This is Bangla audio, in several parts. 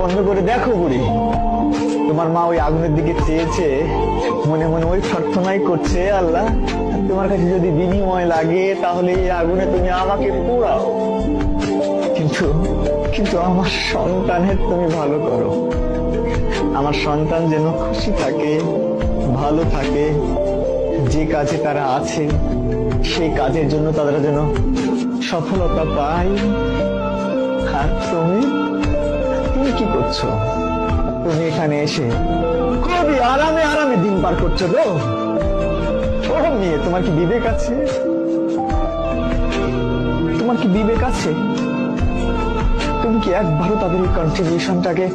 বন্ধ করে দেখো বুড়ি। তোমার মা ওই আগুনের দিকে চেয়েছে, মনে মনে ওই প্রার্থনাই করছে, আল্লাহ, তোমার কাছে যদি বিনিময় লাগে, তাহলে এই আগুনে তুমি আমাকে পোড়াও। কিন্তু কিন্তু আমার সন্তানের তুমি ভালো করো। আমার সন্তান যেন খুশি থাকে, ভালো থাকে, যে কাজে তারা আছে সেই কাজের জন্য তারা যেন সফলতা পায়। আর তুমি? করছ? তুমি এখানে এসে খুবই আরামে আরামে দিন পার করছ মেয়ে, তোমার কি বিবেক আছে? তোমার কি বিবেক আছে? তুমি কি একবারও তাদের কন্ট্রিবিউশনটাকে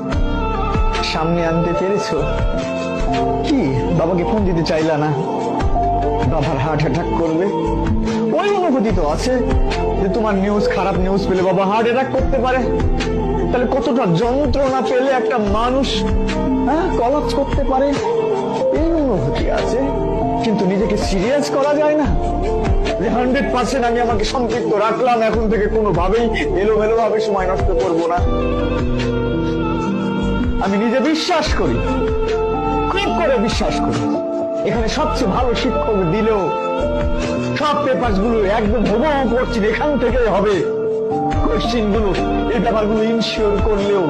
সামনে আনতে পেরেছ? কি? বাবাকে ফোন দিতে চাইলা না? বাবার হার্ট অ্যাটাক করবে ওই অনুভূতি তো আছে যে তোমার নিউজ খারাপ নিউজ পেলে বাবা হার্ট অ্যাটাক করতে পারে। তাহলে কতটা যন্ত্রণা পেলে একটা মানুষ হ্যাঁ কলাপস করতে পারে? এই অনুভূতি আছে। কিন্তু নিজেকে সিরিয়াস করা যায় না। যে হান্ড্রেড পার্সেন্ট আমি আমাকে সম্পৃক্ত রাখলাম, এখন থেকে কোনোভাবেই এলোমেলো ভাবে সময় নষ্ট করব না। আমি নিজে বিশ্বাস করি। খুব করে বিশ্বাস করি। এখানে সবচেয়ে ভালো শিক্ষক দিলেও সব পেপারগুলো একদম হুবহু পড়ছি, এখান থেকে হবে। কোশ্চিন এটা এই ব্যাপারগুলো ইনশিওর করলেও